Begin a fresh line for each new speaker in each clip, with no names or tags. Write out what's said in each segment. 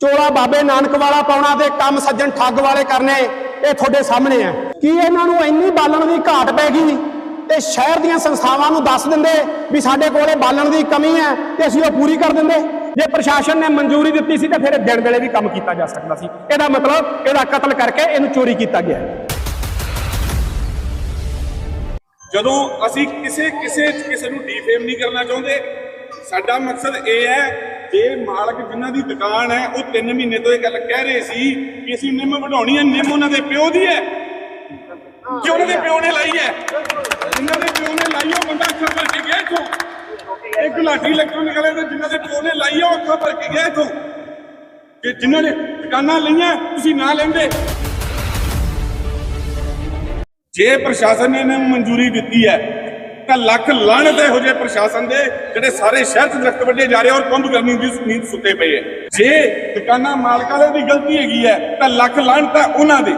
ਚੋਲਾ ਬਾਬੇ ਨਾਨਕ ਵਾਲਾ ਪਾਉਣਾ ਤੇ ਕੰਮ ਸੱਜਣ ਠੱਗ ਵਾਲੇ ਕਰਨੇ, ਇਹ ਤੁਹਾਡੇ ਸਾਹਮਣੇ ਆ। ਕੀ ਇਹਨਾਂ ਨੂੰ ਇੰਨੀ ਬਾਲਣ ਦੀ ਘਾਟ ਪੈ ਗਈ? ਤੇ ਸ਼ਹਿਰ ਦੀਆਂ ਸੰਸਥਾਵਾਂ ਨੂੰ ਦੱਸ ਦਿੰਦੇ ਵੀ ਸਾਡੇ ਕੋਲੇ ਬਾਲਣ ਦੀ ਕਮੀ ਹੈ ਤੇ ਅਸੀਂ ਉਹ ਪੂਰੀ ਕਰ ਦਿੰਦੇ। ਜੇ ਪ੍ਰਸ਼ਾਸਨ ਨੇ ਮਨਜ਼ੂਰੀ ਦਿੱਤੀ ਸੀ ਤਾਂ ਫਿਰ ਦਿਨ ਵੇਲੇ ਵੀ ਕੰਮ ਕੀਤਾ ਜਾ ਸਕਦਾ ਸੀ। ਇਹਦਾ ਮਤਲਬ ਇਹਦਾ ਕਤਲ ਕਰਕੇ ਇਹਨੂੰ ਚੋਰੀ ਕੀਤਾ ਗਿਆ
ਜਦੋਂ ਅਸੀਂ ਕਿਸੇ ਕਿਸੇ ਕਿਸੇ ਨੂੰ ਡੀਫੇਮ ਨਹੀਂ ਕਰਨਾ ਚਾਹੁੰਦੇ, ਸਾਡਾ ਮਕਸਦ ਇਹ ਹੈ ਜੇ ਮਾਲਕ ਜਿਨ੍ਹਾਂ ਦੀ ਦੁਕਾਨ ਹੈ ਉਹ 3 ਮਹੀਨੇ ਤੋਂ ਇਹ ਗੱਲ ਕਹਿ ਰਹੇ ਸੀ ਕਿ ਅਸੀਂ ਨਿੰਮ ਵਢਾਉਣੀ ਹੈ ਨਿੰਮ ਉਹਨਾਂ ਦੇ ਪਿਓ ਦੀ ਹੈ। ਕਿ ਉਹਨਾਂ ਦੇ ਪਿਓ ਨੇ ਲਾਈ ਹੈ। ਜਿਨ੍ਹਾਂ ਦੇ ਪਿਓ ਨੇ ਲਾਈ ਉਹ ਬੰਦਾ ਅੱਖਾਂ ਭਰ ਕੇ ਗਿਆ ਇੱਥੋਂ। ਇੱਕ ਲਾਠੀ ਇਲੈਕਟ੍ਰੋਨ ਨਿਕਲੇ ਤੇ ਜਿਨ੍ਹਾਂ ਦੇ ਪਿਓ ਨੇ ਲਾਈ ਉਹ ਅੱਖਾਂ ਭਰ ਕੇ ਗਿਆ ਇੱਥੋਂ। ਕਿ ਜਿਨ੍ਹਾਂ ਨੇ ਦੁਕਾਨਾਂ ਲਈਆਂ ਤੁਸੀਂ ਨਾ ਲੈਂਦੇ। ਜੇ ਪ੍ਰਸ਼ਾਸਨ ਨੇ ਇਹਨੂੰ ਮਨਜ਼ੂਰੀ ਦਿੱਤੀ ਹੈ ਤਾਂ ਲੱਖ ਲਾਹਣਤ ਇਹੋ ਜਿਹੇ ਪ੍ਰਸ਼ਾਸਨ ਦੇ, ਜਿਹੜੇ ਸਾਰੇ ਸ਼ਹਿਰ 'ਚ ਦਰਖਤ ਵੱਢੇ ਜਾ ਰਹੇ ਔਰ ਕੁੰਭ ਕਰਨੀ ਦੀ ਨੀਂਦ ਸੁੱਤੇ ਪਏ ਹੈ ਜੇ ਦੁਕਾਨਾਂ ਮਾਲਕਾਂ ਦੀ ਗਲਤੀ ਹੈਗੀ ਹੈ, ਤਾਂ ਲੱਖ ਲਾਹਣਤ ਉਹਨਾਂ ਦੇ।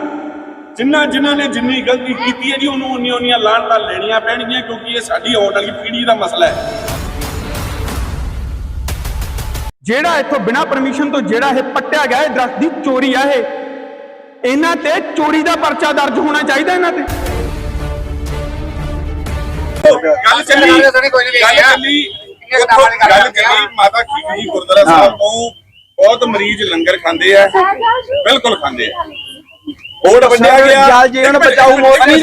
ਜਿਨ੍ਹਾਂ ਜਿਨ੍ਹਾਂ ਨੇ ਜਿੰਨੀ ਗਲਤੀ ਕੀਤੀ ਹੈ ਜੀ, ਉਹਨੂੰ ਉਨੀਆਂ ਉਨੀਆਂ ਲਾਹਣਤਾਂ ਲੈਣੀਆਂ ਪੈਣਗੀਆਂ, ਕਿਉਂਕਿ ਇਹ ਸਾਡੀ ਆਉਣ ਵਾਲੀ ਪੀੜ੍ਹੀ ਦਾ ਮਸਲਾ ਹੈ।
ਜਿਹੜਾ ਇੱਥੋਂ ਬਿਨਾਂ ਪਰਮਿਸ਼ਨ ਤੋਂ ਜਿਹੜਾ ਇਹ ਪੱਟਿਆ ਗਿਆ, ਇਹ ਦਰਖਤ ਦੀ ਚੋਰੀ ਆ ਇਹ। ਇਹਨਾਂ ਤੇ ਚੋਰੀ ਦਾ ਪਰਚਾ ਦਰਜ ਹੋਣਾ ਚਾਹੀਦਾ ਇਹਨਾਂ ਤੇ।
ਗੱਲ ਚੱਲੀ। ਗੱਲ ਚੱਲੀ। ਉੱਥੋਂ ਗੱਲ ਚੱਲੀ ਮਾਤਾ ਖੀਵੀ ਗੁਰਦੁਆਰਾ ਸਾਹਿਬ ਤੋਂ ਬਹੁਤ ਮਰੀਜ਼ ਲੰਗਰ ਖਾਂਦੇ ਆ। ਬਿਲਕੁਲ ਖਾਂਦੇ ਆ। ਬੋਰਡ ਵੱਡਿਆ ਗਿਆ।
ਮੋਰਚੇ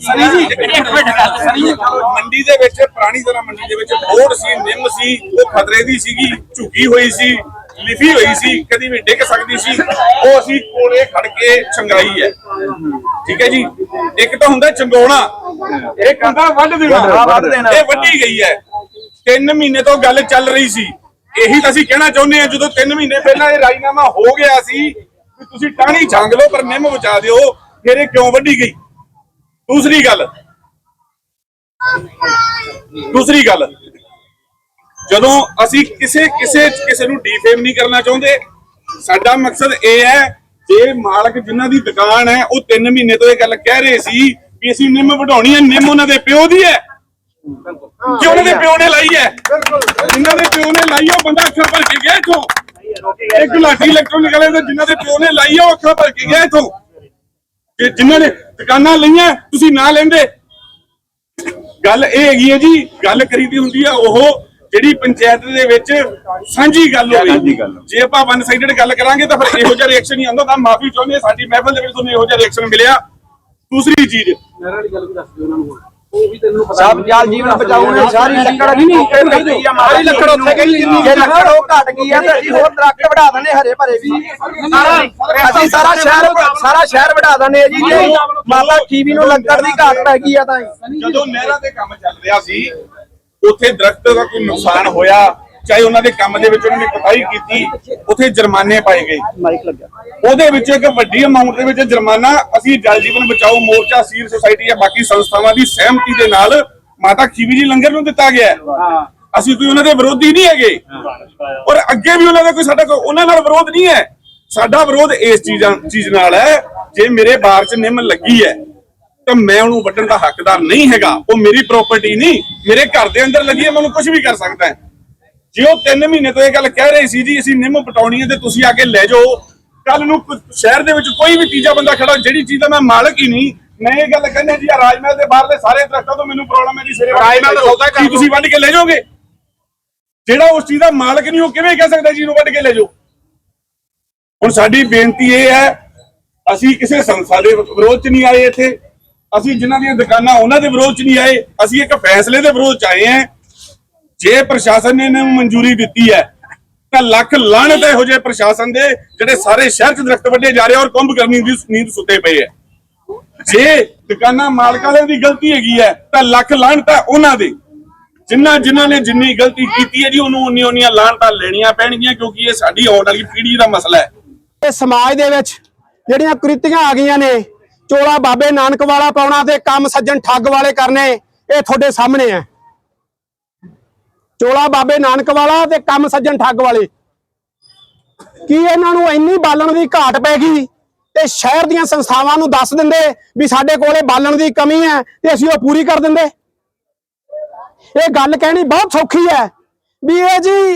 ਸਨੀ ਜੀ। ਇੱਕ ਮਿੰਟ ਗੱਲ ਸਨੀ ਜੀ ਮੰਡੀ ਦੇ ਵਿੱਚ ਪੁਰਾਣੀ ਤਰ੍ਹਾਂ ਮੰਡੀ ਦੇ ਵਿੱਚ ਬੋਰਡ ਸੀ ਨਿੰਮ ਸੀ ਉਹ ਖਤਰੇ ਦੀ ਸੀਗੀ ਝੁਕੀ ਹੋਈ ਸੀ ਲਿਖੀ ਹੋਈ ਸੀ ਕਦੀ ਵੀ ਡਿੱਗ ਸਕਦੀ ਸੀ ਉਹ ਅਸੀਂ ਕੋਲੇ ਖੜ ਕੇ ਚੰਗਾਈ ਹੈ। ਠੀਕ ਹੈ ਜੀ? ਇੱਕ ਤਾਂ ਹੁੰਦਾ ਚੰਗਾਉਣਾ ਇੱਕ ਹੁੰਦਾ ਵੱਢ ਦੇਣਾ।
ਹਾਂ, ਵੱਢ ਦੇਣਾ।
ਇਹ ਵੱਢੀ ਗਈ ਹੈ। 3 ਮਹੀਨੇ ਤੋਂ ਗੱਲ ਚੱਲ ਰਹੀ ਸੀ। ਇਹੀ ਤਾਂ ਅਸੀਂ ਕਹਿਣਾ ਚਾਹੁੰਦੇ ਹਾਂ ਜਦੋਂ 3 ਮਹੀਨੇ ਪਹਿਲਾਂ ਇਹ ਰਾਜੀਨਾਮਾ ਹੋ ਗਿਆ ਸੀ ਵੀ ਤੁਸੀਂ ਟਾਹਣੀ ਛਾਂਗ ਲਓ ਪਰ ਨਿੰਮ ਬਚਾ ਦਿਓ ਫਿਰ ਇਹ ਕਿਉਂ ਵੱਢੀ ਗਈ? ਦੂਸਰੀ ਗੱਲ। ਦੂਸਰੀ ਗੱਲ। ਜਦੋਂ ਅਸੀਂ ਕਿਸੇ ਕਿਸੇ ਕਿਸੇ ਨੂੰ ਡੀਫੇਮ ਨਹੀਂ ਕਰਨਾ ਚਾਹੁੰਦੇ ਸਾਡਾ ਮਕਸਦ ਇਹ ਹੈ ਜੇ ਮਾਲਕ ਜਿਨ੍ਹਾਂ ਦੀ ਦੁਕਾਨ ਹੈ ਉਹ 3 ਮਹੀਨੇ ਤੋਂ ਇਹ ਗੱਲ ਕਹਿ ਰਹੇ ਸੀ ਕਿ ਅਸੀਂ ਨਿੰਮ ਵਢਾਉਣੀ ਹੈ ਨਿੰਮ ਉਹਨਾਂ ਦੇ ਪਿਓ ਦੀ ਹੈ। ਕਿ ਉਹਨਾਂ ਦੇ ਪਿਓ ਨੇ ਲਾਈ ਹੈ। ਜਿਨ੍ਹਾਂ ਦੇ ਪਿਓ ਨੇ ਲਾਈ ਉਹ ਬੰਦਾ ਅੱਖਾਂ ਭਰ ਕੇ ਗਿਆ ਇੱਥੋਂ। ਇੱਕ ਲਾਠੀ ਇਲੈਕਟ੍ਰੋਨ ਨਿਕਲੇ ਤੇ ਜਿਨ੍ਹਾਂ ਦੇ ਪਿਓ ਨੇ ਲਾਈ ਉਹ ਅੱਖਾਂ ਭਰ ਕੇ ਗਿਆ ਇੱਥੋਂ। ਕਿ ਜਿਨ੍ਹਾਂ ਨੇ ਦੁਕਾਨਾਂ ਲਈਆਂ ਤੁਸੀਂ ਨਾ ਲੈਂਦੇ। ਗੱਲ ਇਹ ਹੈਗੀ ਹੈ ਜੀ ਗੱਲ ਕਰੀਦੀ ਹੁੰਦੀ ਆ ਉਹ ਜਿਹੜੀ ਪੰਚਾਇਤ ਦੇ ਵਿੱਚ ਸਾਂਝੀ ਗੱਲ ਹੋਵੇ ਜੇ ਆਪਾਂ ਵਨ ਸਾਈਡਡ ਗੱਲ ਕਰਾਂਗੇ ਤਾਂ ਫਿਰ ਇਹੋ ਜਿਹਾ ਰਿਐਕਸ਼ਨ ਹੀ ਆਉਂਦਾ ਤਾਂ ਮਾਫੀ ਚਾਹੁੰਦੇ ਸਾਡੀ ਮਹਿਫਲ ਦੇ ਵਿੱਚ ਤੁਹਾਨੂੰ ਇਹੋ ਜਿਹਾ ਰਿਐਕਸ਼ਨ ਮਿਲਿਆ। ਦੂਸਰੀ ਚੀਜ਼।
ਸਭ ਜਲ ਜੀਵਨ ਬਚਾਓ ਨੇ ਸਾਰੀ ਲੱਕੜ ਨਹੀਂ ਨਹੀਂ ਸਾਰੀ ਲੱਕੜ ਉੱਥੇ ਗਈ ਜਿੰਨੀ ਜੇ ਲੱਕੜ ਉਹ ਘਟ ਗਈ ਆ ਤੇ ਅਸੀਂ ਹੋਰ ਦਰਖਤ ਵਢਾ ਦਨੇ ਹਰੇ ਭਰੇ ਵੀ। ਸਾਰਾ ਅਸੀਂ ਸਾਰਾ ਸ਼ਹਿਰ ਸਾਰਾ ਸ਼ਹਿਰ ਵਢਾ ਦਨੇ ਆ ਜੀ ਜੇ ਮਾਤਾ ਖੀਵੀ ਨੂੰ ਲੱਕੜ ਦੀ ਘਾਟ ਪੈ ਗਈ ਆ ਤਾਂ
ਜਦੋਂ ਨਹਿਰਾਂ ਦੇ ਕੰਮ ਚੱਲ ਰਿਹਾ ਸੀ ਉੱਥੇ ਦਰਖਤ ਦਾ ਕੋਈ ਨੁਕਸਾਨ ਹੋਇਆ ਚਾਹੇ ਉਹਨਾਂ ਦੇ ਕੰਮ ਦੇ ਵਿੱਚ ਉਹਨਾਂ ਨੇ ਕੁਤਾਹੀ ਕੀਤੀ ਉੱਥੇ ਜੁਰਮਾਨੇ ਪਾਏ ਗਏ।
ਮਾਈਕ ਲੱਗਿਆ।
ਉਹਦੇ ਵਿੱਚ ਇੱਕ ਵੱਡੀ ਅਮਾਉਂਟ ਦੇ ਵਿੱਚ ਜੁਰਮਾਨਾ ਅਸੀਂ ਜਲ ਜੀਵਨ ਬਚਾਓ ਮੋਰਚਾ ਸੀਰ ਸੁਸਾਇਟੀ ਜਾਂ ਬਾਕੀ ਸੰਸਥਾਵਾਂ ਦੀ ਸਹਿਮਤੀ ਦੇ ਨਾਲ ਮਾਤਾ ਖੀਵੀ ਜੀ ਲੰਗਰ ਨੂੰ ਦਿੱਤਾ ਗਿਆ ਹੈ। ਅਸੀਂ ਕੋਈ ਉਹਨਾਂ ਦੇ ਵਿਰੋਧੀ ਨਹੀਂ ਹੈਗੇ। ਔਰ ਅੱਗੇ ਵੀ ਉਹਨਾਂ ਦਾ ਕੋਈ ਸਾਡਾ ਉਹਨਾਂ ਨਾਲ ਵਿਰੋਧ ਨਹੀਂ ਹੈ। ਸਾਡਾ ਵਿਰੋਧ ਇਸ ਚੀਜ਼ਾਂ ਚੀਜ਼ ਨਾਲ ਹੈ। ਜੇ ਮੇਰੇ ਬਾਰ 'ਚ ਨਿੰਮ ਲੱਗੀ ਹੈ ਤਾਂ ਮੈਂ ਉਹਨੂੰ ਵੱਢਣ ਦਾ ਹੱਕਦਾਰ ਨਹੀਂ ਹੈਗਾ। ਉਹ ਮੇਰੀ ਪ੍ਰਾਪਰਟੀ ਨਹੀਂ। ਮੇਰੇ ਘਰ ਦੇ ਅੰਦਰ ਲੱਗੀ ਹੈ ਮੈਨੂੰ ਕੁਝ ਵੀ ਕਰ ਸਕਦਾ ਹੈ। ਜੇ ਉਹ 3 ਮਹੀਨੇ ਤੋਂ ਇਹ ਗੱਲ ਕਹਿ ਰਹੇ ਸੀ ਜੀ ਅਸੀਂ ਨਿੰਮ ਪਟਾਉਣੀ ਹੈ ਤੇ ਤੁਸੀਂ ਆ ਕੇ ਲੈ ਜਾਓ। ਕੱਲ ਨੂੰ ਸ਼ਹਿਰ ਦੇ ਵਿੱਚ ਕੋਈ ਵੀ ਤੀਜਾ ਬੰਦਾ ਖੜਾ ਜਿਹੜੀ ਚੀਜ਼ ਦਾ ਮੈਂ ਮਾਲਕ ਹੀ ਨਹੀਂ ਮੈਂ ਇਹ ਗੱਲ ਕਹਿੰਦਾ ਜੀ ਆ ਰਾਜਮਹਿਲ ਦੇ ਬਾਹਰਲੇ ਸਾਰੇ ਦਰਖਤਾਂ ਤੋਂ ਮੈਨੂੰ ਪ੍ਰੋਬਲਮ ਹੈ ਜੀ ਸਿਰੇ ਰਾਜਮਹਿਲ ਦਾ ਸੌਦਾ ਕਰ ਤੁਸੀਂ ਵੱਢ ਕੇ ਲੈ ਜਾਓਗੇ? ਜਿਹੜਾ ਉਸ ਚੀਜ਼ ਦਾ ਮਾਲਕ ਨਹੀਂ ਉਹ ਕਿਵੇਂ ਕਹਿ ਸਕਦਾ ਜੀ ਇਹਨੂੰ ਵੱਢ ਕੇ ਲੈ ਜਾਓ? ਹੁਣ ਸਾਡੀ ਬੇਨਤੀ ਇਹ ਹੈ ਅਸੀਂ ਕਿਸੇ ਸੰਸਥਾ ਦੇ ਵਿਰੋਧ 'ਚ ਨਹੀਂ ਆਏ ਇੱਥੇ। ਅਸੀਂ ਜਿਨ੍ਹਾਂ ਦੀਆਂ ਦੁਕਾਨਾਂ ਉਹਨਾਂ ਦੇ ਵਿਰੋਧ 'ਚ ਨਹੀਂ ਆਏ ਅਸੀਂ ਇੱਕ ਫੈਸਲੇ ਦੇ ਵਿਰੋਧ 'ਚ ਆਏ ਹਾਂ। ਜੇ ਪ੍ਰਸ਼ਾਸਨ ਨੇ ਇਹਨਾਂ ਨੂੰ ਮਨਜ਼ੂਰੀ ਦਿੱਤੀ ਹੈ, ਤਾਂ ਲੱਖ ਲਾਹਣਤ ਇਹੋ ਜਿਹੇ ਪ੍ਰਸ਼ਾਸਨ ਦੇ, ਜਿਹੜੇ ਸਾਰੇ ਸ਼ਹਿਰ 'ਚ ਦਰਖਤ ਵੱਢੇ ਜਾ ਰਹੇ ਔਰ ਕੁੰਭ ਕਰਨੀ ਦੀ ਨੀਂਦ ਸੁੱਤੇ ਪਏ ਹੈ। ਜੇ ਦੁਕਾਨਾਂ ਮਾਲਕਾਂ ਦੀ ਗਲਤੀ ਹੈਗੀ ਹੈ, ਤਾਂ ਲੱਖ ਲਾਹਣਤ ਹੈ ਉਹਨਾਂ ਦੇ। ਜਿਨ੍ਹਾਂ ਜਿਨ੍ਹਾਂ ਨੇ ਜਿੰਨੀ ਗਲਤੀ ਕੀਤੀ ਹੈ ਜੀ, ਉਹਨੂੰ ਉਨੀਆਂ ਉਨੀਆਂ ਲਾਹਣਤਾਂ ਲੈਣੀਆਂ ਪੈਣਗੀਆਂ, ਕਿਉਂਕਿ ਇਹ ਸਾਡੀ ਆਉਣ ਵਾਲੀ ਪੀੜ੍ਹੀ ਦਾ ਮਸਲਾ ਹੈ।
ਇਹ ਸਮਾਜ ਦੇ ਵਿੱਚ ਜਿਹੜੀਆਂ ਕੁਰੀਤੀਆਂ ਆ ਗਈਆਂ ਨੇ, ਚੋਲਾ ਬਾਬੇ ਨਾਨਕ ਵਾਲਾ ਪਾਉਣਾ ਤੇ ਕੰਮ ਸੱਜਣ ਠੱਗ ਵਾਲੇ ਕਰਨੇ, ਇਹ ਤੁਹਾਡੇ ਸਾਹਮਣੇ ਆ ਚੋਲਾ ਬਾਬੇ ਨਾਨਕ ਵਾਲਾ ਤੇ ਕੰਮ ਸੱਜਣ ਠੱਗ ਵਾਲੇ। ਕੀ ਇਹਨਾਂ ਨੂੰ ਇੰਨੀ ਬਾਲਣ ਦੀ ਘਾਟ ਪੈ ਗਈ ਤੇ ਸ਼ਹਿਰ ਦੀਆਂ ਸੰਸਥਾਵਾਂ ਨੂੰ ਦੱਸ ਦਿੰਦੇ ਵੀ ਸਾਡੇ ਕੋਲੇ ਬਾਲਣ ਦੀ ਕਮੀ ਹੈ ਤੇ ਅਸੀਂ ਉਹ ਪੂਰੀ ਕਰ ਦਿੰਦੇ? ਇਹ ਗੱਲ ਕਹਿਣੀ ਬਹੁਤ ਸੌਖੀ ਹੈ ਵੀ ਇਹ ਜੀ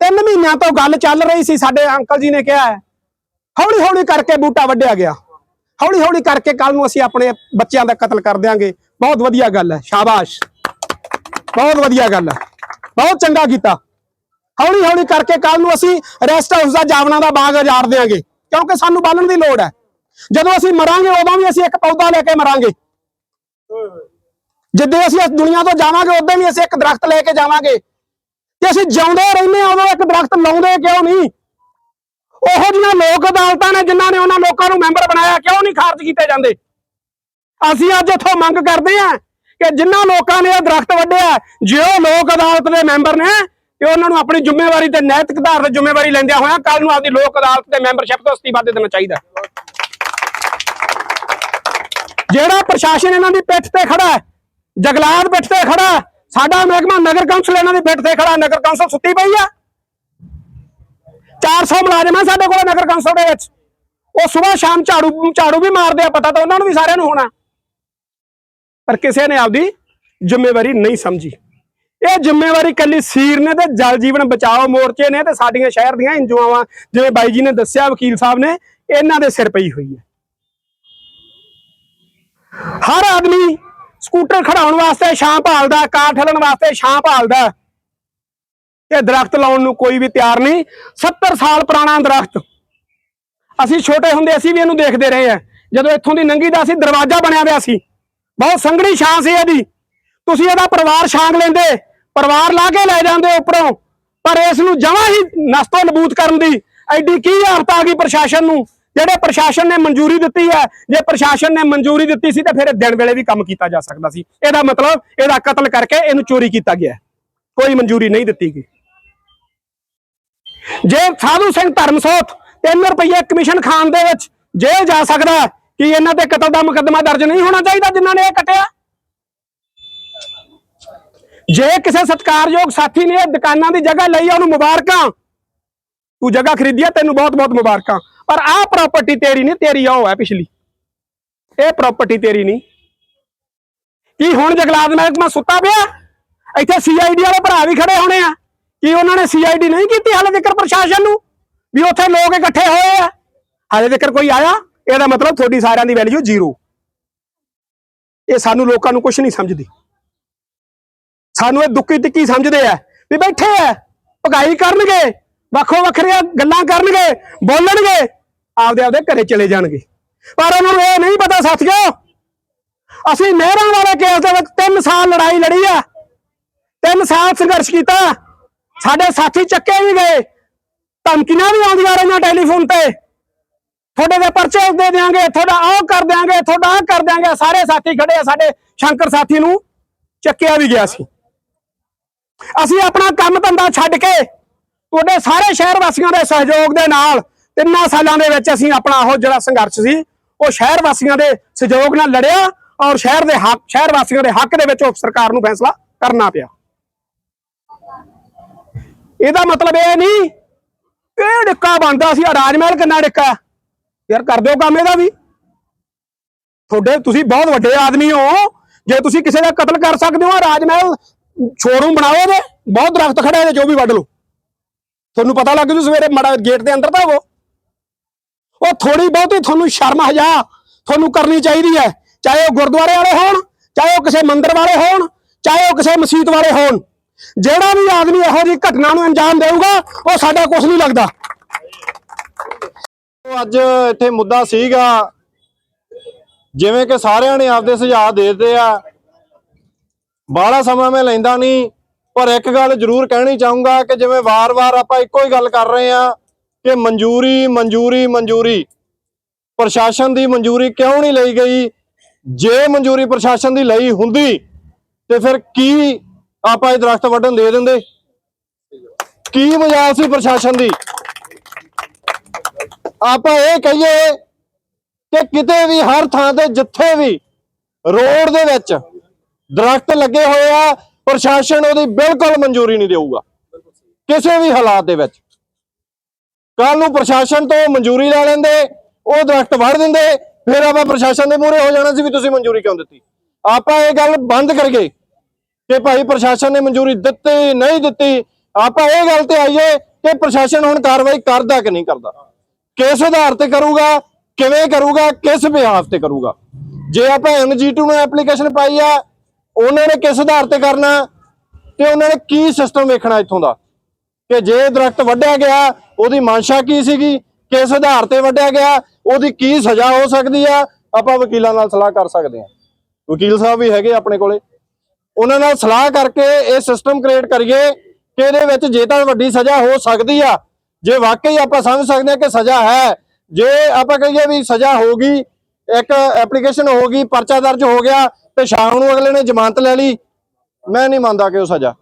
ਤਿੰਨ ਮਹੀਨਿਆਂ ਤੋਂ ਗੱਲ ਚੱਲ ਰਹੀ ਸੀ, ਸਾਡੇ ਅੰਕਲ ਜੀ ਨੇ ਕਿਹਾ ਹੌਲੀ ਹੌਲੀ ਕਰਕੇ ਬੂਟਾ ਵੱਢਿਆ ਗਿਆ। ਹੌਲੀ ਹੌਲੀ ਕਰਕੇ ਕੱਲ ਨੂੰ ਅਸੀਂ ਆਪਣੇ ਬੱਚਿਆਂ ਦਾ ਕਤਲ ਕਰ ਦਿਆਂਗੇ। ਬਹੁਤ ਵਧੀਆ ਗੱਲ ਹੈ, ਸ਼ਾਬਾਸ਼। ਬਹੁਤ ਵਧੀਆ ਗੱਲ ਹੈ। ਬਹੁਤ ਚੰਗਾ ਕੀਤਾ। ਹੌਲੀ ਹੌਲੀ ਕਰਕੇ ਕੱਲ ਨੂੰ ਅਸੀਂ ਰੈਸਟ ਹਾਊਸ ਦਾ ਜਾਵਣਾ ਦਾ ਬਾਗ ਉਜਾੜ ਦਿਆਂਗੇ, ਕਿਉਂਕਿ ਸਾਨੂੰ ਬਾਲਣ ਦੀ ਲੋੜ ਹੈ। ਜਦੋਂ ਅਸੀਂ ਮਰਾਂਗੇ, ਉਦੋਂ ਵੀ ਅਸੀਂ ਇੱਕ ਪੌਦਾ ਲੈ ਕੇ ਮਰਾਂਗੇ। ਜਿੱਦੇ ਅਸੀਂ ਇਸ ਦੁਨੀਆ ਤੋਂ ਜਾਵਾਂਗੇ, ਉਦੋਂ ਵੀ ਅਸੀਂ ਇੱਕ ਦਰਖਤ ਲੈ ਕੇ ਜਾਵਾਂਗੇ। ਤੇ ਅਸੀਂ ਜਿਉਂਦੇ ਰਹਿੰਦੇ ਹਾਂ, ਉਦੋਂ ਇੱਕ ਦਰਖਤ ਲਾਉਂਦੇ ਕਿਉਂ ਨਹੀਂ? ਉਹੋ ਜਿਹੀਆਂ ਲੋਕ ਅਦਾਲਤਾਂ ਨੇ ਜਿਨ੍ਹਾਂ ਨੇ ਉਹਨਾਂ ਲੋਕਾਂ ਨੂੰ ਮੈਂਬਰ ਬਣਾਇਆ, ਕਿਉਂ ਨਹੀਂ ਖਾਰਜ ਕੀਤੇ ਜਾਂਦੇ? ਅਸੀਂ ਅੱਜ ਇੱਥੋਂ ਮੰਗ ਕਰਦੇ ਹਾਂ ਕਿ ਜਿਨ੍ਹਾਂ ਲੋਕਾਂ ਨੇ ਇਹ ਦਰਖਤ ਵੱਢਿਆ ਜੇ ਉਹ ਲੋਕ ਅਦਾਲਤ ਦੇ ਮੈਂਬਰ ਨੇ ਤੇ ਉਹਨਾਂ ਨੂੰ ਆਪਣੀ ਜ਼ਿੰਮੇਵਾਰੀ ਤੇ ਨੈਤਿਕ ਆਧਾਰ ਤੇ ਜ਼ਿੰਮੇਵਾਰੀ ਲੈਂਦਿਆਂ ਹੋਇਆ ਕੱਲ ਨੂੰ ਆਪਦੀ ਲੋਕ ਅਦਾਲਤ ਦੇ ਮੈਂਬਰਸ਼ਿਪ ਤੋਂ ਅਸਤੀਫਾ ਦੇ ਦੇਣਾ ਚਾਹੀਦਾ। ਜਿਹੜਾ ਪ੍ਰਸ਼ਾਸਨ ਇਹਨਾਂ ਦੀ ਪਿੱਠ ਤੇ ਖੜਾ ਹੈ, ਜਗਲਾਤ ਪਿੱਠ ਤੇ ਖੜਾ ਸਾਡਾ ਮਹਿਕਮਾ ਨਗਰ ਕੌਂਸਲ ਇਹਨਾਂ ਦੀ ਪਿੱਠ ਤੇ ਖੜਾ ਨਗਰ ਕੌਂਸਲ ਸੁੱਤੀ ਪਈ ਆ। 400 ਮੁਲਾਜ਼ਮ ਆ ਸਾਡੇ ਕੋਲ ਨਗਰ ਕੌਂਸਲ ਦੇ ਵਿੱਚ। ਉਹ ਸਵੇਰ ਸ਼ਾਮ ਝਾੜੂ ਝਾੜੂ ਵੀ ਮਾਰਦੇ ਆ, ਪਤਾ ਤਾਂ ਉਹਨਾਂ ਨੂੰ ਵੀ ਸਾਰਿਆਂ ਨੂੰ ਹੋਣਾ। ਪਰ ਕਿਸੇ ਨੇ ਆਪਦੀ ਜ਼ਿੰਮੇਵਾਰੀ ਨਹੀਂ ਸਮਝੀ। ਇਹ ਜ਼ਿੰਮੇਵਾਰੀ ਕੱਲੀ ਸੀਰ ਨੇ ਤੇ ਜਲ ਜੀਵਨ ਬਚਾਓ ਮੋਰਚੇ ਨੇ ਤੇ ਸਾਡੀਆਂ ਸ਼ਹਿਰ ਦੀਆਂ ਇੰਜੂਆਵਾਂ ਜਿਵੇਂ ਬਾਈ ਜੀ ਨੇ ਦੱਸਿਆ, ਵਕੀਲ ਸਾਹਿਬ ਨੇ, ਇਹਨਾਂ ਦੇ ਸਿਰ ਪਈ ਹੋਈ ਹੈ। ਹਰ ਆਦਮੀ ਸਕੂਟਰ ਖੜਾਉਣ ਵਾਸਤੇ ਛਾਂ ਭਾਲਦਾ, ਕਾਰ ਠੱਲਣ ਵਾਸਤੇ ਛਾਂ ਭਾਲਦਾ ਤੇ ਦਰਖਤ ਲਾਉਣ ਨੂੰ ਕੋਈ ਵੀ ਤਿਆਰ ਨਹੀਂ। 70 ਸਾਲ ਪੁਰਾਣਾ ਦਰਖਤ। ਅਸੀਂ ਛੋਟੇ ਹੁੰਦੇ ਅਸੀਂ ਵੀ ਇਹਨੂੰ ਦੇਖਦੇ ਰਹੇ ਆ ਜਦੋਂ ਇੱਥੋਂ ਦੀ ਨੰਗੀ ਦਾ ਸੀ ਦਰਵਾਜ਼ਾ ਬਣਿਆ ਹੋਇਆ ਸੀ ਬਹੁਤ ਸੰਘਣੀ ਛਾਂ ਸੀ ਇਹਦੀ। ਤੁਸੀਂ ਇਹਦਾ ਪਰਿਵਾਰ ਛਾਂਗ ਲੈਂਦੇ, ਪਰਿਵਾਰ ਲਾ ਕੇ ਲੈ ਜਾਂਦੇ ਉੱਪਰੋਂ, ਪਰ ਇਸ ਨੂੰ ਜਮਾਂ ਹੀ ਨਸ਼ਤੋ ਨਬੂਤ ਕਰਨ ਦੀ ਐਡੀ ਕੀ ਹਾਲਤ ਆ ਗਈ ਪ੍ਰਸ਼ਾਸਨ ਨੂੰ? ਜਿਹੜੇ ਪ੍ਰਸ਼ਾਸਨ ਨੇ ਮਨਜ਼ੂਰੀ ਦਿੱਤੀ ਹੈ, ਜੇ ਪ੍ਰਸ਼ਾਸਨ ਨੇ ਮਨਜ਼ੂਰੀ ਦਿੱਤੀ ਸੀ ਤਾਂ ਫਿਰ ਇਹ ਦਿਨ ਵੇਲੇ ਵੀ ਕੰਮ ਕੀਤਾ ਜਾ ਸਕਦਾ ਸੀ। ਇਹਦਾ ਮਤਲਬ ਇਹਦਾ ਕਤਲ ਕਰਕੇ ਇਹਨੂੰ ਚੋਰੀ ਕੀਤਾ ਗਿਆ ਕੋਈ ਮਨਜ਼ੂਰੀ ਨਹੀਂ ਦਿੱਤੀ ਗਈ। ਜੇ ਸਾਧੂ ਸਿੰਘ ਧਰਮਸੋਤ 3 ਰੁਪਏ ਕਮਿਸ਼ਨ ਖਾਨ ਦੇ ਵਿੱਚ ਜੇਲ੍ਹ ਜਾ ਸਕਦਾ ਕੀ ਇਹਨਾਂ ਤੇ ਕਤਲ ਦਾ ਮੁਕੱਦਮਾ ਦਰਜ ਨਹੀਂ ਹੋਣਾ ਚਾਹੀਦਾ ਜਿਨ੍ਹਾਂ ਨੇ ਇਹ ਕੱਟਿਆ? ਜੇ ਕਿਸੇ ਸਤਿਕਾਰਯੋਗ ਸਾਥੀ ਨੇ ਇਹ ਦੁਕਾਨਾਂ ਦੀ ਜਗ੍ਹਾ ਲਈ ਆ, ਉਹਨੂੰ ਮੁਬਾਰਕਾਂ। ਤੂੰ ਜਗ੍ਹਾ ਖਰੀਦੀ ਆ, ਤੈਨੂੰ ਬਹੁਤ ਬਹੁਤ ਮੁਬਾਰਕਾਂ। ਪਰ ਆਹ ਪ੍ਰਾਪਰਟੀ ਤੇਰੀ ਨਹੀਂ, ਤੇਰੀ ਉਹ ਹੈ ਪਿਛਲੀ। ਇਹ ਪ੍ਰਾਪਰਟੀ ਤੇਰੀ ਨਹੀਂ। ਕੀ ਹੁਣ ਜਗਲਾਤ ਮਹਿਕਮਾ ਸੁੱਤਾ ਪਿਆ? ਇੱਥੇ ਸੀਆਈਡੀ ਵਾਲੇ ਭਰਾ ਵੀ ਖੜੇ ਹੋਣੇ ਆ। ਕੀ ਉਹਨਾਂ ਨੇ ਸੀਆਈਡੀ ਨਹੀਂ ਕੀਤੀ ਹਾਲੇ ਤੱਕ ਪ੍ਰਸ਼ਾਸਨ ਨੂੰ? ਵੀ ਉੱਥੇ ਲੋਕ ਇਕੱਠੇ ਹੋਏ ਆ। ਹਾਲੇ ਤੱਕ ਕੋਈ ਆਇਆ? ਇਹਦਾ ਮਤਲਬ ਤੁਹਾਡੀ ਸਾਰਿਆਂ ਦੀ ਵੈਲਿਊ ਜ਼ੀਰੋ ਇਹ ਸਾਨੂੰ ਲੋਕਾਂ ਨੂੰ ਕੁਝ ਨਹੀਂ ਸਮਝਦੀ। ਸਾਨੂੰ ਇਹ ਦੁੱਕੀ ਟਿੱਕੀ ਸਮਝਦੇ ਆ ਵੀ ਬੈਠੇ ਆ, ਭਗਾਈ ਕਰਨਗੇ, ਵੱਖੋ ਵੱਖਰੀਆਂ ਗੱਲਾਂ ਕਰਨਗੇ, ਬੋਲਣਗੇ, ਆਪਦੇ ਆਪਦੇ ਘਰੇ ਚਲੇ ਜਾਣਗੇ। ਪਰ ਉਹਨਾਂ ਨੂੰ ਇਹ ਨਹੀਂ ਪਤਾ ਸਾਥੀਓ ਅਸੀਂ ਨਹਿਰਾਂ ਵਾਲੇ ਕੇਸ ਦੇ ਵਿੱਚ 3 ਸਾਲ ਲੜਾਈ ਲੜੀ ਆ 3 ਸਾਲ ਸੰਘਰਸ਼ ਕੀਤਾ, ਸਾਡੇ ਸਾਥੀ ਚੱਕੇ ਵੀ ਗਏ, ਧਮਕੀਆਂ ਵੀ ਆਉਂਦੀਆਂ ਰਹੀਆਂ ਟੈਲੀਫੋਨ ਤੇ। ਤੁਹਾਡੇ ਦੇ ਪਰਚੇ ਦੇ ਦਿਆਂਗੇ, ਤੁਹਾਡਾ ਆਹ ਕਰ ਦਿਆਂਗੇ, ਤੁਹਾਡਾ ਆਹ ਕਰ ਦਿਆਂਗੇ। ਸਾਰੇ ਸਾਥੀ ਖੜੇ ਆ, ਸਾਡੇ ਸ਼ੰਕਰ ਸਾਥੀ ਨੂੰ ਚੱਕਿਆ ਵੀ ਗਿਆ ਸੀ। ਅਸੀਂ ਆਪਣਾ ਕੰਮ ਧੰਦਾ ਛੱਡ ਕੇ ਤੁਹਾਡੇ ਸਾਰੇ ਸ਼ਹਿਰ ਵਾਸੀਆਂ ਦੇ ਸਹਿਯੋਗ ਦੇ ਨਾਲ ਤਿੰਨਾਂ ਸਾਲਾਂ ਦੇ ਵਿੱਚ ਅਸੀਂ ਆਪਣਾ ਉਹ ਜਿਹੜਾ ਸੰਘਰਸ਼ ਸੀ, ਉਹ ਸ਼ਹਿਰ ਵਾਸੀਆਂ ਦੇ ਸਹਿਯੋਗ ਨਾਲ ਲੜਿਆ ਔਰ ਸ਼ਹਿਰ ਦੇ ਹੱਕ, ਸ਼ਹਿਰ ਵਾਸੀਆਂ ਦੇ ਹੱਕ ਦੇ ਵਿੱਚ ਉਹ ਸਰਕਾਰ ਨੂੰ ਫੈਸਲਾ ਕਰਨਾ ਪਿਆ। ਇਹਦਾ ਮਤਲਬ ਇਹ ਨਹੀਂ, ਇਹ ਡਿੱਕਾ ਬਣਦਾ ਸੀ ਆਹ ਮਹਿਲ ਕਿੰਨਾ ਡਿੱਕਾ ਯਾਰ ਕਰ ਦਿਓ ਕੰਮ ਇਹਦਾ ਵੀ। ਤੁਹਾਡੇ ਤੁਸੀਂ ਬਹੁਤ ਵੱਡੇ ਆਦਮੀ ਹੋ। ਜੇ ਤੁਸੀਂ ਕਿਸੇ ਦਾ ਕਤਲ ਕਰ ਸਕਦੇ ਹੋ, ਆਹ ਰਾਜ ਮਹਿਲ ਸ਼ੋਰੂਮ ਬਣਾਓ ਦੇ ਬਹੁਤ ਦਰਖਤ ਖੜੇ ਨੇ ਜੋ ਵੀ ਵੱਢ ਲਓ। ਤੁਹਾਨੂੰ ਪਤਾ ਲੱਗ ਜੂ ਸਵੇਰੇ ਮੜਾ ਗੇਟ ਦੇ ਅੰਦਰ ਤਾਂ ਉਹ ਉਹ ਥੋੜੀ ਬਹੁਤੀ ਤੁਹਾਨੂੰ ਸ਼ਰਮ ਹਜਾ ਤੁਹਾਨੂੰ ਕਰਨੀ ਚਾਹੀਦੀ ਹੈ। ਚਾਹੇ ਉਹ ਗੁਰਦੁਆਰੇ ਵਾਲੇ ਹੋਣ, ਚਾਹੇ ਉਹ ਕਿਸੇ ਮੰਦਿਰ ਵਾਲੇ ਹੋਣ, ਚਾਹੇ ਉਹ ਕਿਸੇ ਮਸਜਿਦ ਵਾਲੇ ਹੋਣ। ਜਿਹੜਾ ਵੀ ਆਦਮੀ ਇਹੋ ਜਿਹੀ ਘਟਨਾ ਨੂੰ ਅੰਜਾਮ ਦੇਊਗਾ, ਉਹ ਸਾਡਾ ਕੁਝ ਨਹੀਂ ਲੱਗਦਾ।
ਅੱਜ ਇੱਥੇ ਮੁੱਦਾ ਸੀਗਾ। ਜਿਵੇਂ ਕਿ ਸਾਰਿਆਂ ਨੇ ਆਪਦੇ ਸੁਝਾਅ ਦੇ ਦਿੱਤੇ ਆ। ਬਾਹਲਾ ਸਮਾਂ ਮੈਂ ਲੈਂਦਾ ਨਹੀਂ, ਪਰ ਇੱਕ ਗੱਲ ਜ਼ਰੂਰ ਕਹਿਣੀ ਚਾਹੂੰਗਾ ਕਿ ਜਿਵੇਂ ਵਾਰ-ਵਾਰ ਆਪਾਂ ਇੱਕੋ ਹੀ ਗੱਲ ਕਰ ਰਹੇ ਆ ਕਿ ਮਨਜ਼ੂਰੀ ਮਨਜ਼ੂਰੀ ਮਨਜ਼ੂਰੀ। ਪ੍ਰਸ਼ਾਸਨ ਦੀ ਮਨਜ਼ੂਰੀ ਕਿਉਂ ਨਹੀਂ ਲਈ ਗਈ? ਜੇ ਮਨਜ਼ੂਰੀ ਪ੍ਰਸ਼ਾਸਨ ਦੀ ਲਈ ਹੁੰਦੀ, ਤੇ ਫਿਰ ਕੀ ਆਪਾਂ ਇਹ ਦਰਖਤ ਵੱਢਣ ਦੇ ਦਿੰਦੇ? ਕੀ ਮਜਾਲ ਸੀ ਪ੍ਰਸ਼ਾਸਨ ਦੀ? ਆਪਾਂ ਇਹ ਕਹੀਏ ਕਿ ਕਿਤੇ ਵੀ, ਹਰ ਥਾਂ ਤੇ, ਜਿੱਥੇ ਵੀ ਰੋਡ ਦੇ ਵਿੱਚ ਦਰਖਤ ਲੱਗੇ ਹੋਏ ਆ, ਪ੍ਰਸ਼ਾਸਨ ਉਹਦੀ ਬਿਲਕੁਲ ਮਨਜ਼ੂਰੀ ਨਹੀਂ ਦੇਊਗਾ। ਕਿਸੇ ਵੀ ਹਾਲਾਤ ਦੇ ਵਿੱਚ। ਕੱਲ ਨੂੰ ਪ੍ਰਸ਼ਾਸਨ ਤੋਂ ਮਨਜ਼ੂਰੀ ਲੈ ਲੈਂਦੇ, ਉਹ ਦਰਖਤ ਵੜ ਦਿੰਦੇ, ਫਿਰ ਆਪਾਂ ਪ੍ਰਸ਼ਾਸਨ ਦੇ ਮੂਹਰੇ ਹੋ ਜਾਣਾ ਸੀ ਵੀ ਤੁਸੀਂ ਮਨਜ਼ੂਰੀ ਕਿਉਂ ਦਿੱਤੀ। ਆਪਾਂ ਇਹ ਗੱਲ ਬੰਦ ਕਰੀਏ ਕਿ ਭਾਈ ਪ੍ਰਸ਼ਾਸਨ ਨੇ ਮਨਜ਼ੂਰੀ ਦਿੱਤੀ, ਨਹੀਂ ਦਿੱਤੀ, ਆਪਾਂ ਇਹ ਗੱਲ ਤੇ ਆਈਏ ਕਿ ਪ੍ਰਸ਼ਾਸਨ ਹੁਣ ਕਾਰਵਾਈ ਕਰਦਾ ਕਿ ਨਹੀਂ ਕਰਦਾ। ਕਿਸ ਆਧਾਰ ਤੇ ਕਰੂਗਾ, ਕਿਵੇਂ ਕਰੂਗਾ, ਕਿਸ ਬਿਹਾਫ ਤੇ ਕਰੂਗਾ। ਜੇ ਆਪਾਂ ਐਨਜੀਟੀ ਨੂੰ ਐਪਲੀਕੇਸ਼ਨ ਪਾਈ ਆ, ਉਹਨਾਂ ਨੇ ਕਿਸ ਆਧਾਰ ਤੇ ਕਰਨਾ ਤੇ ਉਹਨਾਂ ਨੇ ਕੀ ਸਿਸਟਮ ਵੇਖਣਾ ਇੱਥੋਂ ਦਾ? ਕਿ ਜੇ ਦਰਖਤ ਵੱਢਿਆ ਗਿਆ, ਉਹਦੀ ਮਨਸ਼ਾ ਕੀ ਸੀਗੀ? ਕਿਸ ਆਧਾਰ ਤੇ ਵੱਢਿਆ ਗਿਆ? ਉਹਦੀ ਕੀ ਸਜ਼ਾ ਹੋ ਸਕਦੀ ਆ? ਆਪਾਂ ਵਕੀਲਾਂ ਨਾਲ ਸਲਾਹ ਕਰ ਸਕਦੇ ਹਾਂ ਵਕੀਲ ਸਾਹਿਬ ਵੀ ਹੈਗੇ ਆਪਣੇ ਕੋਲੇ। ਉਹਨਾਂ ਨਾਲ ਸਲਾਹ ਕਰਕੇ ਇਹ ਸਿਸਟਮ ਕ੍ਰੀਏਟ ਕਰੀਏ ਕਿ ਇਹਦੇ ਵਿੱਚ ਜੇ ਤਾਂ ਵੱਡੀ ਸਜ਼ਾ ਹੋ ਸਕਦੀ ਆ ਜੇ ਵਾਕਈ ਆਪਾਂ ਸਮਝ ਸਕਦੇ ਹਾਂ ਕਿ ਸਜ਼ਾ ਹੈ, ਜੇ ਆਪਾਂ ਕਹੀਏ ਵੀ ਸਜ਼ਾ ਹੋ ਗਈ, ਇੱਕ ਐਪਲੀਕੇਸ਼ਨ ਹੋ ਗਈ, ਪਰਚਾ ਦਰਜ ਹੋ ਗਿਆ, ਤੇ ਸ਼ਾਮ ਨੂੰ ਅਗਲੇ ਨੇ ਜ਼ਮਾਨਤ ਲੈ ਲਈ, ਮੈਂ ਨਹੀਂ ਮੰਨਦਾ ਕਿ ਉਹ ਸਜ਼ਾ।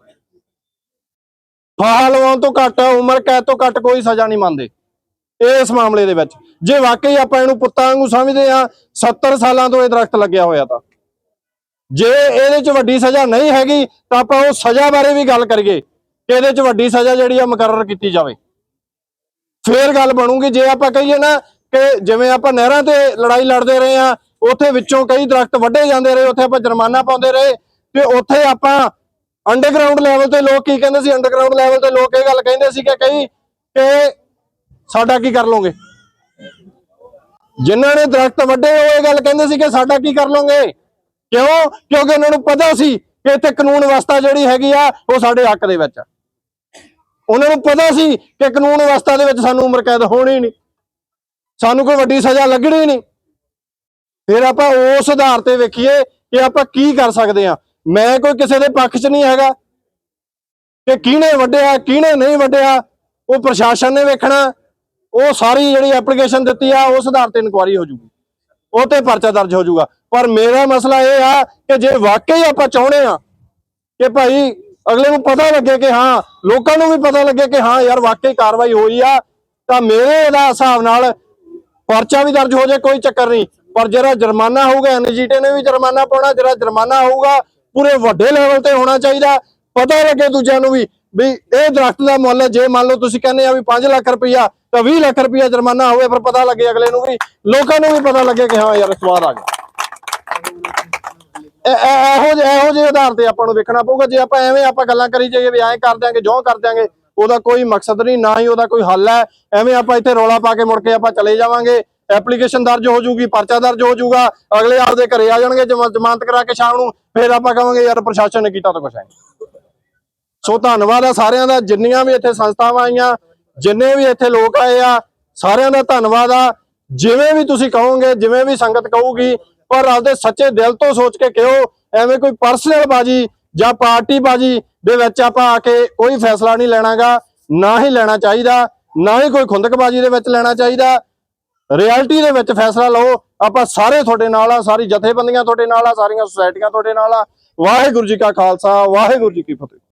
ਫਾਹਾ ਲਵਾਉਣ ਤੋਂ ਘੱਟ, ਉਮਰ ਕੈਦ ਤੋਂ ਘੱਟ ਕੋਈ ਸਜ਼ਾ ਨਹੀਂ ਮੰਨਦੇ, ਇਸ ਮਾਮਲੇ ਦੇ ਵਿੱਚ। ਜੇ ਵਾਕਈ ਆਪਾਂ ਇਹਨੂੰ ਪੁੱਤਾਂ ਵਾਂਗੂ ਸਮਝਦੇ ਆ 70 ਸਾਲਾਂ ਤੋਂ ਇਹ ਦਰਖਤ ਲੱਗਿਆ ਹੋਇਆ ਤਾਂ। ਜੇ ਇਹਦੇ 'ਚ ਵੱਡੀ ਸਜ਼ਾ ਨਹੀਂ ਹੈਗੀ, ਤਾਂ ਆਪਾਂ ਉਹ ਸਜ਼ਾ ਬਾਰੇ ਵੀ ਗੱਲ ਕਰੀਏ, ਕਿ ਇਹਦੇ 'ਚ ਵੱਡੀ ਸਜ਼ਾ ਜਿਹੜੀ ਆ ਮੁਕਰਰ ਕੀਤੀ ਜਾਵੇ। ਫੇਰ ਗੱਲ ਬਣੂਗੀ, ਜੇ ਆਪਾਂ ਕਹੀਏ ਨਾ ਕਿ ਜਿਵੇਂ ਆਪਾਂ ਨਹਿਰਾਂ ਤੇ ਲੜਾਈ ਲੜਦੇ ਰਹੇ ਆ ਉੱਥੇ ਵਿੱਚੋਂ ਕਈ ਦਰਖਤ ਵੱਢੇ ਜਾਂਦੇ ਰਹੇ, ਉੱਥੇ ਆਪਾਂ ਜੁਰਮਾਨਾ ਪਾਉਂਦੇ ਰਹੇ, ਤੇ ਉੱਥੇ ਆਪਾਂ ਅੰਡਰਗਰਾਉਂਡ ਲੈਵਲ ਤੇ ਲੋਕ ਕੀ ਕਹਿੰਦੇ ਸੀ ਅੰਡਰਗਰਾਉਂਡ ਲੈਵਲ ਤੇ ਲੋਕ ਇਹ ਗੱਲ ਕਹਿੰਦੇ ਸੀ ਕਿ ਕਈ ਕਿ ਸਾਡਾ ਕੀ ਕਰ ਲੋਗੇ ਜਿਨ੍ਹਾਂ ਨੇ ਦਰਖਤ ਵੱਢੇ, ਉਹ ਇਹ ਗੱਲ ਕਹਿੰਦੇ ਸੀ ਕਿ ਸਾਡਾ ਕੀ ਕਰ ਲੋਗੇ ਕਿਉਂ? ਕਿਉਂਕਿ ਉਹਨਾਂ ਨੂੰ ਪਤਾ ਸੀ ਕਿ ਇੱਥੇ ਕਾਨੂੰਨ ਵਿਵਸਥਾ ਜਿਹੜੀ ਹੈਗੀ ਆ, ਉਹ ਸਾਡੇ ਹੱਕ ਦੇ ਵਿੱਚ ਆ। ਉਹਨਾਂ ਨੂੰ ਪਤਾ ਸੀ ਕਿ ਕਾਨੂੰਨ ਵਿਵਸਥਾ ਦੇ ਵਿੱਚ ਸਾਨੂੰ ਉਮਰ ਕੈਦ ਹੋਣੀ ਨਹੀਂ। ਸਾਨੂੰ ਕੋਈ ਵੱਡੀ ਸਜ਼ਾ ਲੱਗਣੀ ਨਹੀਂ। ਫਿਰ ਆਪਾਂ ਉਸ ਆਧਾਰ ਤੇ ਵੇਖੀਏ ਕਿ ਆਪਾਂ ਕੀ ਕਰ ਸਕਦੇ ਆ ਮੈਂ ਕੋਈ ਕਿਸੇ ਦੇ ਪੱਖ 'ਚ ਨਹੀਂ ਹੈਗਾ ਕਿ ਕਿਹਨੇ ਵੱਢਿਆ, ਕਿਹਨੇ ਨਹੀਂ ਵੱਢਿਆ। ਉਹ ਪ੍ਰਸ਼ਾਸਨ ਨੇ ਵੇਖਣਾ। ਉਹ ਸਾਰੀ ਜਿਹੜੀ ਐਪਲੀਕੇਸ਼ਨ ਦਿੱਤੀ ਆ, ਉਸ ਆਧਾਰ ਤੇ ਇਨਕੁਆਰੀ ਹੋ ਜੂਗੀ। ਉਹ ਤੇ ਪਰਚਾ ਦਰਜ ਹੋ ਜਾਊਗਾ ਪਰ ਮੇਰਾ ਮਸਲਾ ਇਹ ਆ ਕਿ ਜੇ ਵਾਕਈ ਆਪਾਂ ਚਾਹੁੰਦੇ ਆ ਕਿ ਭਾਈ ਅਗਲੇ ਨੂੰ ਪਤਾ ਲੱਗੇ ਕਿ ਹਾਂ, ਲੋਕਾਂ ਨੂੰ ਵੀ ਪਤਾ ਲੱਗੇ ਕਿ ਹਾਂ ਯਾਰ ਵਾਕਈ ਕਾਰਵਾਈ ਹੋਈ ਆ, ਤਾਂ ਮੇਰੇ ਦਾ ਹਿਸਾਬ ਨਾਲ ਪਰਚਾ ਵੀ ਦਰਜ ਹੋ ਜਾਏ, ਕੋਈ ਚੱਕਰ ਨਹੀਂ। ਪਰ ਜਿਹੜਾ ਜੁਰਮਾਨਾ ਹੋਊਗਾ ਐਨਜੀਟੀ ਨੇ ਵੀ ਜੁਰਮਾਨਾ ਪਾਉਣਾ, ਜਿਹੜਾ ਜੁਰਮਾਨਾ ਹੋਊਗਾ, ਪੂਰੇ ਵੱਡੇ ਲੈਵਲ ਤੇ ਹੋਣਾ ਚਾਹੀਦਾ। ਪਤਾ ਲੱਗੇ ਦੂਜਿਆਂ ਨੂੰ ਵੀ ਵੀ ਇਹ ਦਰਖਤ ਦਾ ਮੁੱਲ ਜੇ ਮੰਨ ਲਓ ਤੁਸੀਂ ਕਹਿੰਦੇ ਆ ਵੀ 5 ਲੱਖ ਰੁਪਈਆ, ਤਾਂ 20 ਲੱਖ ਰੁਪਈਆ ਜੁਰਮਾਨਾ ਹੋਵੇ, ਫਿਰ ਪਤਾ ਲੱਗੇ ਅਗਲੇ ਨੂੰ ਵੀ, ਲੋਕਾਂ ਨੂੰ ਵੀ ਪਤਾ ਲੱਗੇ ਕਿ ਹਾਂ ਯਾਰ ਸਵਾਦ ਆ ਗਿਆ। ਇਹੋ ਜਿਹੇ ਇਹੋ ਜਿਹੇ ਆਧਾਰ ਤੇ ਆਪਾਂ ਨੂੰ ਵੇਖਣਾ ਪਊਗਾ। ਜੇ ਆਪਾਂ ਐਵੇਂ ਆਪਾਂ ਗੱਲਾਂ ਕਰੀ ਜਾਈਏ ਵੀ ਐਂ ਕਰ ਦਿਆਂਗੇ, ਜੋ ਕਰ ਦਿਆਂਗੇ, ਉਹਦਾ ਕੋਈ ਮਕਸਦ ਨਹੀਂ, ਨਾ ਹੀ ਉਹਦਾ ਕੋਈ ਹੱਲ ਹੈ। ਐਵੇਂ ਆਪਾਂ ਇੱਥੇ ਰੌਲਾ ਪਾ ਕੇ ਮੁੜ ਕੇ ਆਪਾਂ ਚਲੇ ਜਾਵਾਂਗੇ। ਐਪਲੀਕੇਸ਼ਨ ਦਰਜ ਹੋ ਜੂਗੀ, ਪਰਚਾ ਦਰਜ ਹੋ ਜੂਗਾ, ਅਗਲੇ ਆਪਦੇ ਘਰੇ ਆ ਜਾਣਗੇ ਜ਼ਮਾਨਤ ਕਰਾ ਕੇ ਸ਼ਾਮ ਨੂੰ ਫਿਰ ਆਪਾਂ ਕਹਾਂਗੇ, ਯਾਰ ਪ੍ਰਸ਼ਾਸਨ ਨੇ ਕੀਤਾ ਤਾਂ ਕੁਛ ਹੈ ਸੋ ਧੰਨਵਾਦ ਆ ਸਾਰਿਆਂ ਦਾ, ਜਿੰਨੀਆਂ ਵੀ ਇੱਥੇ ਸੰਸਥਾਵਾਂ ਆਈਆਂ, ਜਿੰਨੇ ਵੀ ਇੱਥੇ ਲੋਕ ਆਏ ਆ, ਸਾਰਿਆਂ ਦਾ ਧੰਨਵਾਦ ਆ। ਜਿਵੇਂ ਵੀ ਤੁਸੀਂ ਕਹੋਗੇ, ਜਿਵੇਂ ਵੀ ਸੰਗਤ ਕਹੂਗੀ, ਪਰ ਆਪਦੇ ਸੱਚੇ ਦਿਲ ਤੋਂ ਸੋਚ ਕੇ ਕਿਹੋ ਐਵੇਂ ਕੋਈ ਪਰਸਨਲ ਬਾਜੀ ਜਾਂ ਪਾਰਟੀ ਬਾਜੀ ਦੇ ਵਿੱਚ ਆਪਾਂ ਆ ਕੇ ਕੋਈ ਫੈਸਲਾ ਨਹੀਂ ਲੈਣਾਗਾ, ਨਾ ਹੀ ਲੈਣਾ ਚਾਹੀਦਾ, ਨਾ ਹੀ ਕੋਈ ਖੁੰਦਕਬਾਜੀ ਦੇ ਵਿੱਚ ਲੈਣਾ ਚਾਹੀਦਾ। ਰਿਐਲਿਟੀ ਦੇ ਵਿੱਚ ਫੈਸਲਾ ਲਓ, ਆਪਾਂ ਸਾਰੇ ਤੁਹਾਡੇ ਨਾਲ ਆ, ਸਾਰੀ ਜਥੇਬੰਦੀਆਂ ਤੁਹਾਡੇ ਨਾਲ ਆ, ਸਾਰੀਆਂ ਸੁਸਾਇਟੀਆਂ ਤੁਹਾਡੇ ਨਾਲ ਆ। ਵਾਹਿਗੁਰੂ ਜੀ ਕਾ ਖਾਲਸਾ, ਵਾਹਿਗੁਰੂ ਜੀ ਕੀ ਫਤਿਹ।